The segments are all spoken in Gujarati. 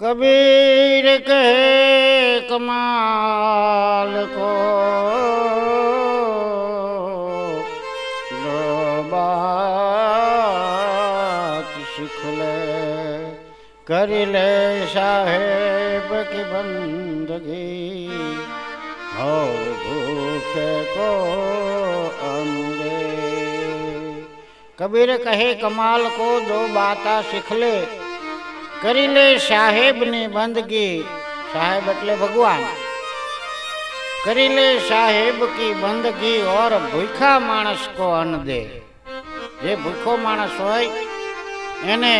कबीर कहे कमाल को दो बात सीख ले, कर ले साहेब की बंदगी। और भूखे को अन्न कबीर कहे कमाल को दो बाता सीख ले। કરી લે સાહેબની બંદગી, સાહેબ એટલે ભગવાન. કરી લે સાહેબ કી બંદગી ઓર ભૂખા માણસ કો અન્ન દે. જે ભૂખો માણસ હોય, એને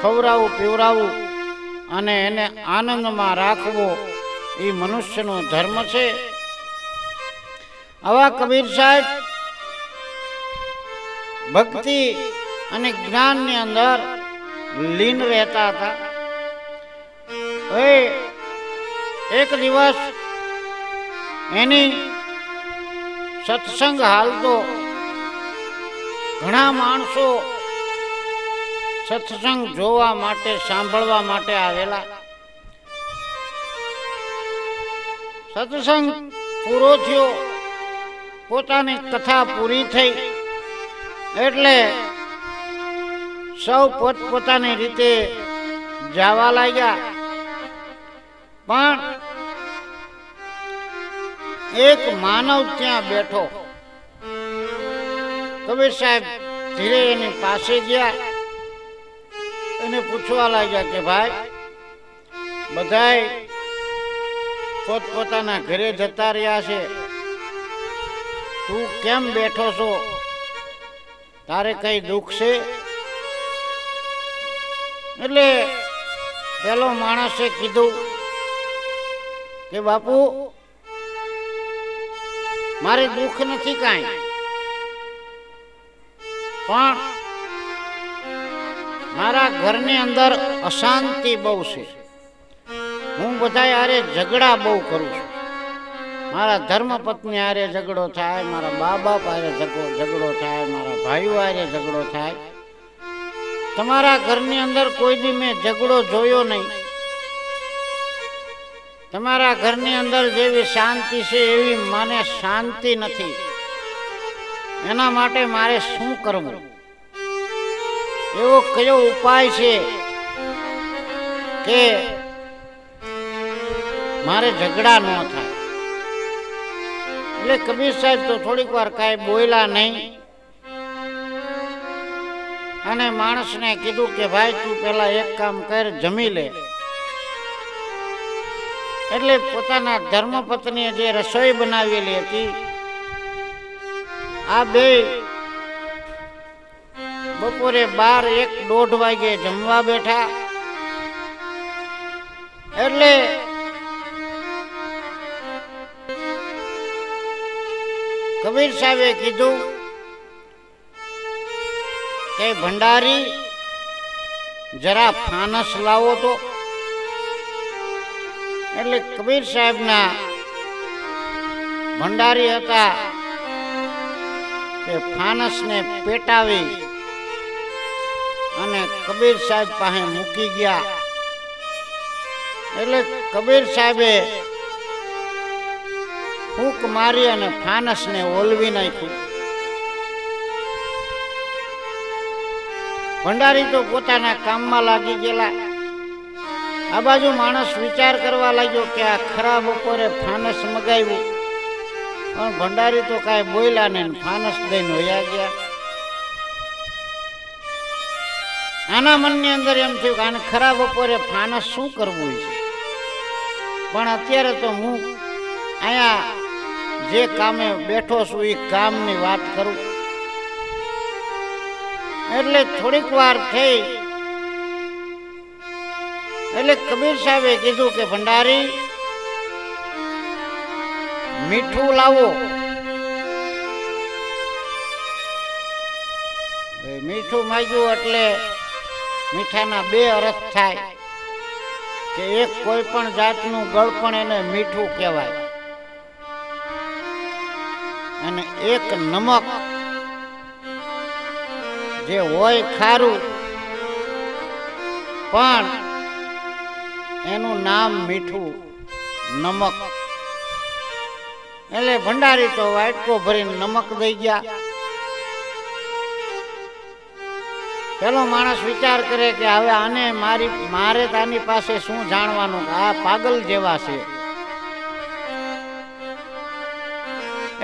ખવડાવવું પીવડાવવું અને એને આનંદમાં રાખવો એ મનુષ્યનો ધર્મ છે. આવા કબીર સાહેબ, ભક્તિ અને જ્ઞાનની અંદર લીન રહેતા હતા. હવે એક દિવસ એની સત્સંગ હાલતો. ઘણા માણસો સત્સંગ જોવા માટે, સાંભળવા માટે આવેલા. સત્સંગ પૂરો થયો. પોતાની કથા પૂરી થઈ. એટલે સૌ પોતપોતાની રીતે જવા લાગ્યા. પણ એક માનવ ત્યાં બેઠો. કબીર સાહેબ ધીરે એની પાસે ગયા. એને પૂછવા લાગ્યા કે, ભાઈ, બધાય પોતપોતાના ઘરે જતા રહ્યા છે. તું કેમ બેઠો છો? તારે કઈ દુઃખ છે? એટલે પેલો માણસે કીધું કે, બાપુ, મારે દુઃખ નથી કાંઈ. પણ મારા ઘરની અંદર અશાંતિ બહુ છે. હું બધા આરે ઝઘડા બહુ કરું છું. મારા ધર્મપત્ની હારે ઝઘડો થાય, મારા બા બાપ આરે ઝઘડો થાય, મારા ભાઈઓ આરે ઝઘડો થાય. તમારા ઘરની અંદર કોઈ દી મેં ઝઘડો જોયો નહીં. તમારા ઘરની અંદર જેવી શાંતિ છે એવી મને શાંતિ નથી. એના માટે મારે શું કરવું? એવો કયો ઉપાય છે કે મારે ઝઘડા ન થાય? એટલે કબીર સાહેબ તો થોડીક વાર કાંઈ બોલ્યા નહીં. અને માણસને કીધું કે ભાઈ, તું પેલા એક કામ કર, જમી લે. એટલે પોતાના ધર્મપત્નીએ જે રસોઈ બનાવેલી હતી, આ બે બપોરે બાર એક દોઢ વાગે જમવા બેઠા. એટલે કબીર સાહેબે કીધું કે ભંડારી, જરા ફાનસ લાવો તો. એટલે કબીર સાહેબના ભંડારી હતા. તે ફાનસને પેટાવી અને કબીર સાહેબ પાસે મૂકી ગયા. એટલે કબીર સાહેબે ફૂંક મારી અને ફાનસને ઓલવી નાખ્યું. ભંડારી તો પોતાના કામમાં લાગી ગયેલા. આ બાજુ માણસ વિચાર કરવા લાગ્યો કે આ ખરાબ બપોરે ફાનસ મગાવ્યું. પણ ભંડારી તો કાંઈ બોલ્યા ને ફાનસ દઈને હોયા ગયા. આના મનની અંદર એમ થયું કે આને ખરાબ બપોરે ફાનસ શું કરવું છે? પણ અત્યારે તો હું અહીંયા જે કામે બેઠો છું એ કામની વાત કરું. એટલે થોડીક વાર થઈ. એટલે કબીર સાહેબે કીધું કે, ભંડારી, મીઠું લાવો. મીઠું માંગ્યું એટલે મીઠાના બે અરસ થાય કે એક કોઈ પણ જાતનું ગળપણ એને મીઠું કહેવાય. અને એક નમક જે હોય ખારું. પણ એનું નામ મીઠું નમક. એટલે ભંડારી તો વાટકો ભરીને નમક દઈ ગયા. પેલો માણસ વિચાર કરે કે હવે આને મારી, મારે તાની પાસે શું જાણવાનું? આ પાગલ જેવા છે.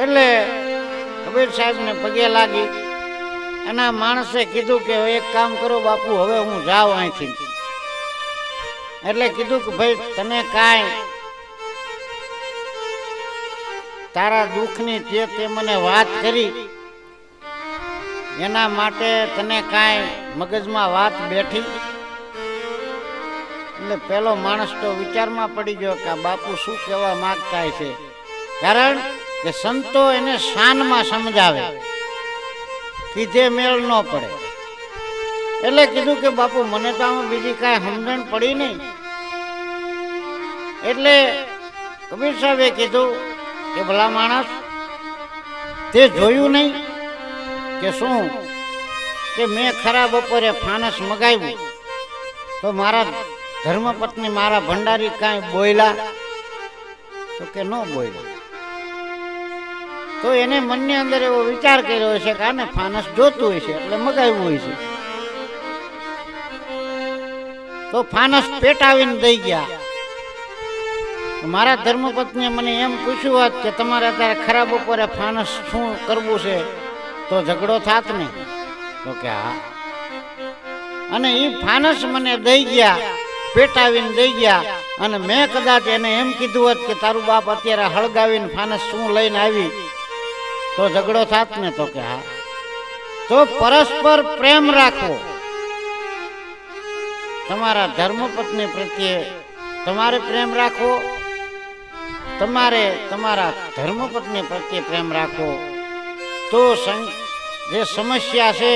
એટલે કબીર સાહેબને પગે લાગી. એના માણસે કીધું કે એક કામ કરો બાપુ, હવે હું જાઉં અહીંથી. એટલે કીધું કે ભાઈ, તને કાંઈ તારા દુઃખની જે તે મને વાત કરી. એના માટે તને કાંઈ મગજમાં વાત બેઠી. એટલે પેલો માણસ તો વિચારમાં પડી ગયો કે બાપુ શું કહેવા માંગતા છે કારણ કે સંતો એને શાનમાં સમજાવે. કીધે મેળ ન પડે. એટલે કીધું કે, બાપુ, મને તો આમાં બીજી કાંઈ સમજણ પડી નહીં. એટલે કબીર સાહેબે કીધું કે, ભલા માણસ, તે જોયું નહીં કે શું? કે મેં ખરા બપોરે ફાનસ મગાવ્યું તો મારા ધર્મપત્ની મારા ભંડારી કાંઈ બોયલા? તો કે, ન બોયલા. તો એને મનની અંદર એવો વિચાર કર્યો છે કે આને ફાનસ જોતું હોય છે, એટલે મગાવ્યું હોય છે. તો ફાનસ પેટાવીને દઈ ગયા. મારા ધર્મપત્નીએ મને એમ પૂછ્યું હોત કે તમારે અત્યારે ખરાબ બપોરે ફાનસ શું કરવું છે, તો ઝઘડો થાત ને. તો કે હા. અને એ ફાનસ મને દઈ ગયા, પેટાવીને દઈ ગયા. અને મેં કદાચ એને એમ કીધું હોત કે તારું બાપ અત્યારે હળગાવીને ફાનસ શું લઈને આવી તો ઝઘડો થાત ને તો કે હા. તો પરસ્પર પ્રેમ રાખો. તમારા ધર્મપત્ની પ્રત્યે તમારે પ્રેમ રાખવો તમારે તમારા ધર્મપત્ની પ્રત્યે પ્રેમ રાખવો તો જે સમસ્યા છે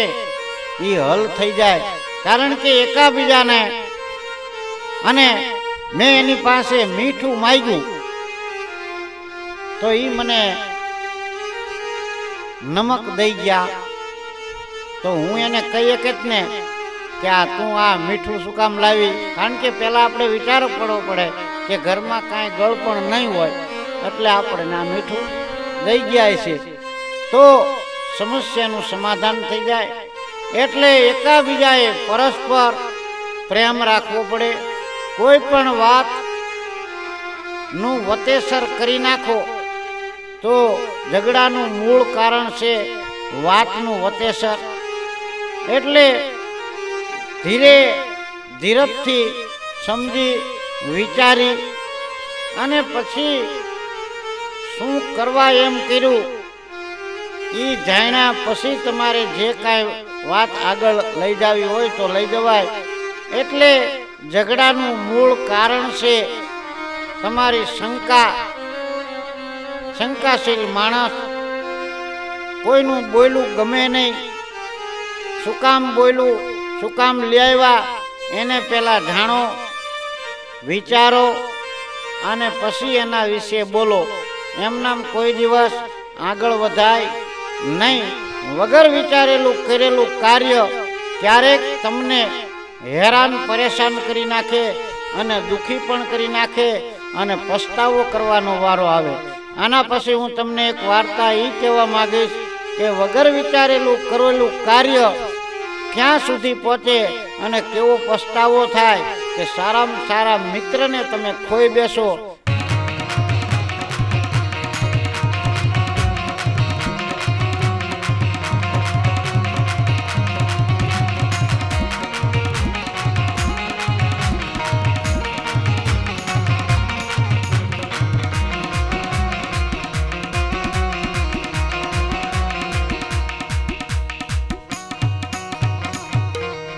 એ હલ થઈ જાય. કારણ કે એકાબીજાને અને મેં એની પાસે મીઠું માગ્યું. તો એ મને નમક દઈ ગયા. તો હું એને કહીએ કે જ ને કે આ તું આ મીઠું શું કામ લાવી? કારણ કે પહેલાં આપણે વિચાર કરવો પડે કે ઘરમાં કાંઈ ગળપણ નહીં હોય, એટલે આપણે આ મીઠું દઈ ગયા છે. તો સમસ્યાનું સમાધાન થઈ જાય. એટલે એકાબીજાએ પરસ્પર પ્રેમ રાખવો પડે. કોઈ પણ વાતનું વતેસર કરી નાખો. તો ઝઘડાનું મૂળ કારણ છે વાતનું વતેસર. એટલે ધીરે ધીરજથી સમજી, વિચારી અને પછી શું કરવા એમ કર્યું, એ જાણ્યા પછી તમારે જે કાંઈ વાત આગળ લઈ જવી હોય તો લઈ જવાય. એટલે ઝઘડાનું મૂળ કારણ છે તમારી શંકા શંકાશીલ માણસ કોઈનું બોયલું ગમે નહીં, શું કામ બોયલું, શું કામ લઈ આવ્યા, એને પહેલાં જાણો, વિચારો અને પછી એના વિશે બોલો. એમનામ કોઈ દિવસ આગળ વધાય નહીં. વગર વિચારેલું કરેલું કાર્ય ક્યારેક તમને હેરાન, પરેશાન કરી નાખે અને દુઃખી પણ કરી નાખે અને પસ્તાવો કરવાનો વારો આવે. આના પછી હું તમને એક વાર્તા એ કહેવા માંગીશ કે વગર વિચારેલું કરેલું કાર્ય ક્યાં સુધી પહોંચે અને કેવો પસ્તાવો થાય કે સારામાં સારા મિત્રને તમે ખોઈ બેસો